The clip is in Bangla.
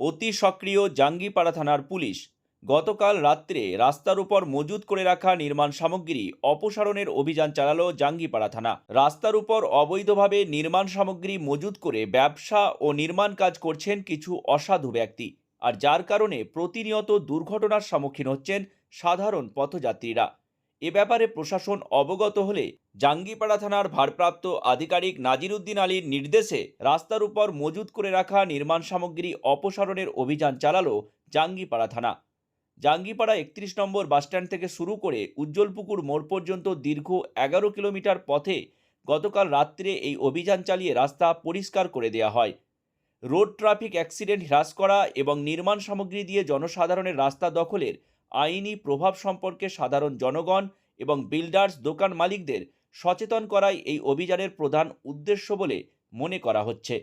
অতি সক্রিয় জাঙ্গিপাড়া থানার পুলিশ গতকাল রাত্রে রাস্তার উপর মজুত করে রাখা নির্মাণ সামগ্রী অপসারণের অভিযান চালালো জাঙ্গিপাড়া থানা। রাস্তার উপর অবৈধভাবে নির্মাণ সামগ্রী মজুত করে ব্যবসা ও নির্মাণ কাজ করছেন কিছু অসাধু ব্যক্তি আর যার কারণে প্রতিনিয়ত দুর্ঘটনার সম্মুখীন হচ্ছেন সাধারণ পথযাত্রীরা। এ ব্যাপারে প্রশাসন অবগত হলে জাঙ্গিপাড়া থানার ভারপ্রাপ্ত আধিকারিক নাজিরুদ্দিন আলীর নির্দেশে রাস্তার উপর মজুত করে রাখা নির্মাণ সামগ্রী অপসারণের অভিযান চালালো জাঙ্গিপাড়া থানা। জাঙ্গিপাড়া একত্রিশ নম্বর বাসস্ট্যান্ড থেকে শুরু করে উজ্জ্বলপুকুর মোড় পর্যন্ত দীর্ঘ এগারো কিলোমিটার পথে গতকাল রাত্রে এই অভিযান চালিয়ে রাস্তা পরিষ্কার করে দেওয়া হয়। রোড ট্রাফিক অ্যাক্সিডেন্ট হ্রাস করা এবং নির্মাণ সামগ্রী দিয়ে জনসাধারণের রাস্তা দখলের আইনি প্রভাব সম্পর্কে সাধারণ জনগণ এবং বিল্ডার্স দোকান মালিকদের সচেতন করাই এই অভিযানের প্রধান উদ্দেশ্য বলে মনে করা হচ্ছে।